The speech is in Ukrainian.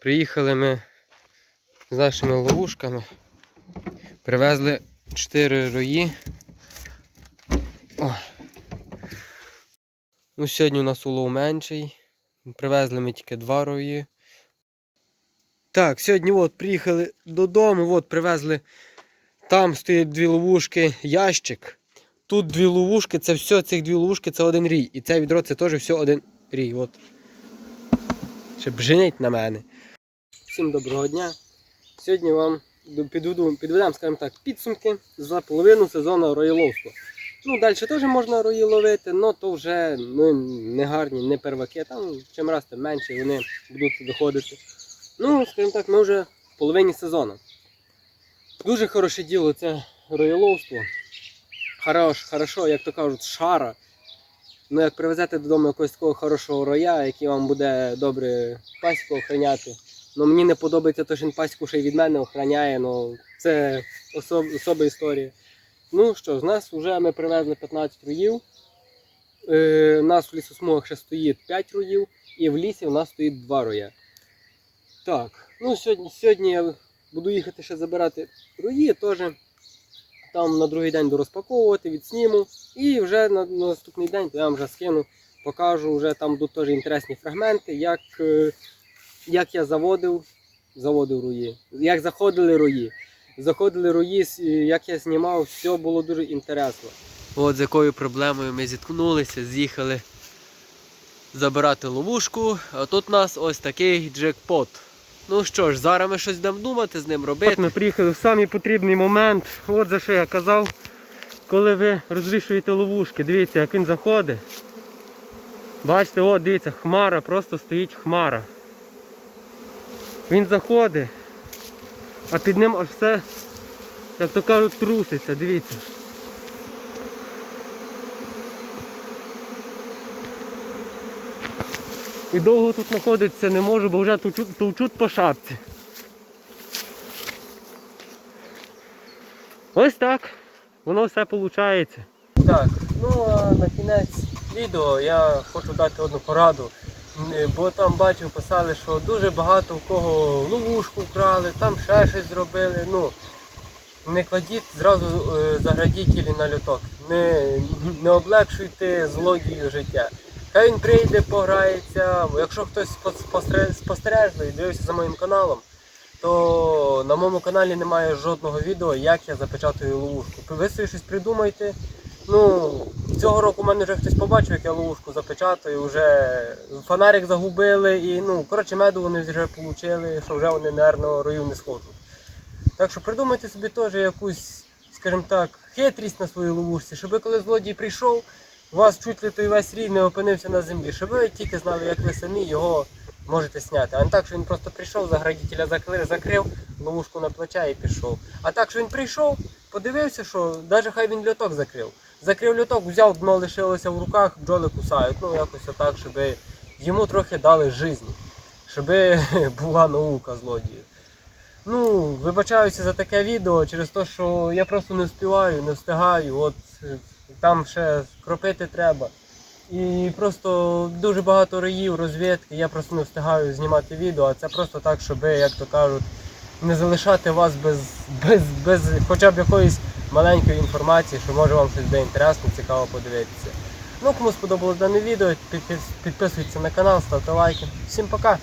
Приїхали ми з нашими ловушками. Привезли 4 рої. О. Ну, сьогодні у нас улов менший. Привезли ми тільки 2 рої. Так, сьогодні от приїхали додому, от привезли. Там стоять дві ловушки, ящик. Тут дві ловушки, це все, цих дві ловушки це один рій. І це відро це теж все один рій. От. Щоб женить на мене. Всім доброго дня. Сьогодні вам підведу, підведемо, скажімо так, підсумки за половину сезону роїловства. Ну, далі теж можна рої ловити, але то вже ну, не гарні, не перваки. Там чим раз тим менше вони будуть виходити. Ну, скажімо так, ми вже в половині сезону. Дуже хороше діло це роїловство. Хорош, хорошо, як то кажуть, шара. Ну, як привезете додому якогось такого хорошого роя, який вам буде добре пасіку охороняти. Ну, мені не подобається те, що він пасіку ще й від мене охороняє, ну це особ, особа історія. Ну що, з нас вже ми привезли 15 руїв. Е, у нас в лісосмугах ще стоїть 5 руїв, і в лісі у нас стоїть 2 роя. Так, ну сьогодні, сьогодні я буду їхати ще забирати руї, теж там на другий день дорозпаковувати, відсніму. І вже на, на наступний день то я вам вже скину, покажу, вже там будуть теж інтересні фрагменти, як, е, як я заводив, заводив руї, як заходили руї. Заходили руї, як я знімав, все було дуже інтересно. От з якою проблемою ми зіткнулися, з'їхали забирати ловушку, а тут у нас ось такий джекпот. Ну що ж, зараз ми щось будемо думати з ним робити. От ми приїхали в самий потрібний момент. От за що я казав, коли ви розвішуєте ловушки. Дивіться, як він заходить. Бачите, от дивіться, хмара, просто стоїть хмара. Він заходить, а під ним аж все, як то кажуть, труситься, дивіться. І довго тут знаходитися не можу, бо вже товчуть, по шапці. Ось так. Воно все виходить. Так, ну а на кінець відео я хочу дати одну пораду. М, Бо там бачив, писали, що дуже багато в кого ловушку вкрали, там ще щось зробили. Ну, не кладіть зразу е, заградітелі на люток. Не, не облегшуйте злодію життя. Хай він прийде, пограється. Якщо хтось спостережливий, дивився за моїм каналом, то на моєму каналі немає жодного відео, як я запечатую ловушку. Ви собі щось придумайте. Ну, цього року в мене вже хтось побачив, як я ловушку запечатую, вже фонарик загубили і ну, коротше, меду вони вже отримали, що вже вони, наверно, рою не схочуть. Так що придумайте собі теж якусь, скажімо так, хитрість на своїй ловушці, щоб коли злодій прийшов, у вас чуть ли той весь рій не опинився на землі, щоб ви тільки знали, як ви самі його можете зняти. А не так, що він просто прийшов, заградителя закрив, закрив ловушку на плече і пішов. А так, що він прийшов, подивився, що навіть хай він льоток закрив. Закрив льоток, взяв, дно лишилося в руках, бджоли кусають. Ну якось отак, щоб йому трохи дали життя, щоб була наука злодію. Ну, вибачаюся за таке відео через те, що я просто не встигаю, не встигаю. От там ще кропити треба. І просто дуже багато раїв, розвідки, я просто не встигаю знімати відео, а це просто так, щоб, як то кажуть, не залишати вас без, без, без хоча б якоїсь маленької інформації, що може вам щось буде інтересно, цікаво подивитися. Ну, кому сподобалось дане відео, під- під- підписуйтесь на канал, ставте лайки. Всім пока!